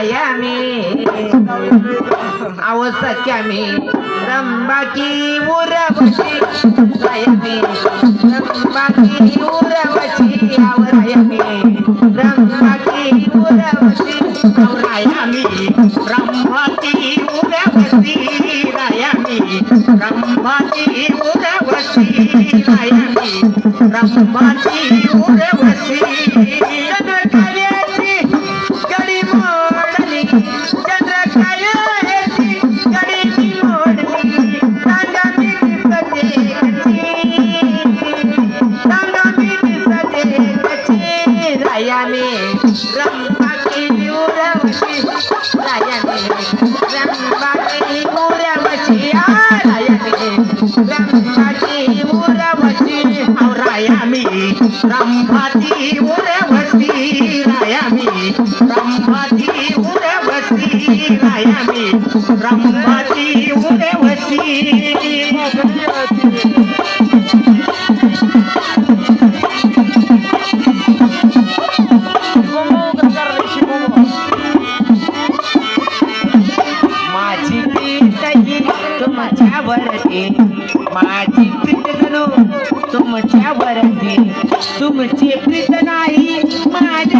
आया मी. आवश्यक्या मी. रंबाकी उरवशी. आया मी. रंबाकी उरवशी. आवराया मी. रंबाकी उरवशी. आवराया मी. रंबाकी उरवशी. राया मी. रंबाकी उरवशी. राया मी. रंबाकी उरवशी. रंभाती उरवती राया मी रंभाती उरवती राया मी रंभाती उरवती माझी ती माझ्यावरती. माझी तुमच्या वरती. तुमची प्रीत नाही माझ्या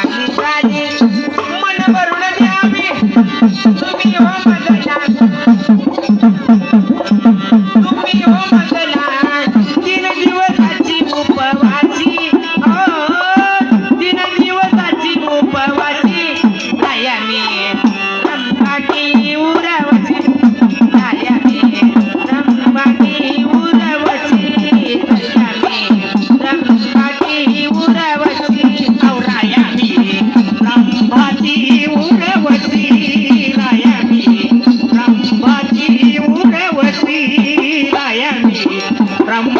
ಬ್ರಹ್ಮ